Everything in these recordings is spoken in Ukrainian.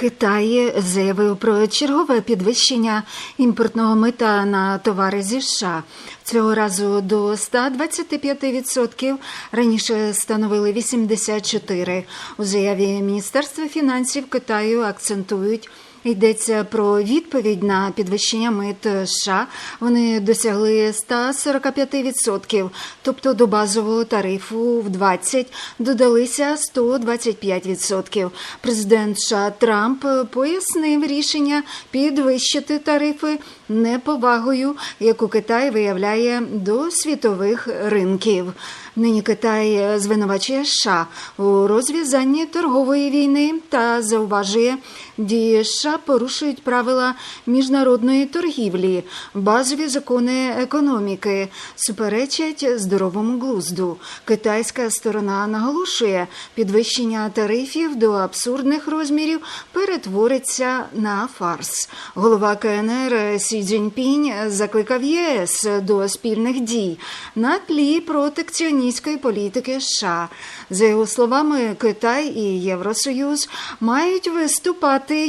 Китай заявив про чергове підвищення імпортного мита на товари зі США. Цього разу до 125%, раніше становили 84%. У заяві Міністерства фінансів Китаю акцентують Йдеться про відповідь на підвищення мит США. Вони досягли 145%, тобто до базового тарифу в 20 додалися 125%. Президент США Трамп пояснив рішення підвищити тарифи неповагою, яку Китай виявляє до світових ринків. Нині Китай звинувачує США у розв'язанні торгової війни та зауважує, дії США порушують правила міжнародної торгівлі, базові закони економіки, суперечать здоровому глузду. Китайська сторона наголошує, підвищення тарифів до абсурдних розмірів перетвориться на фарс. Голова КНР Сі Цзіньпінь закликав ЄС до спільних дій на тлі протекціоністської політики США. За його словами, Китай і Євросоюз мають виступати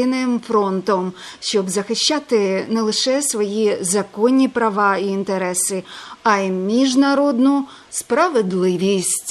єдиним фронтом, щоб захищати не лише свої законні права і інтереси, а й міжнародну справедливість.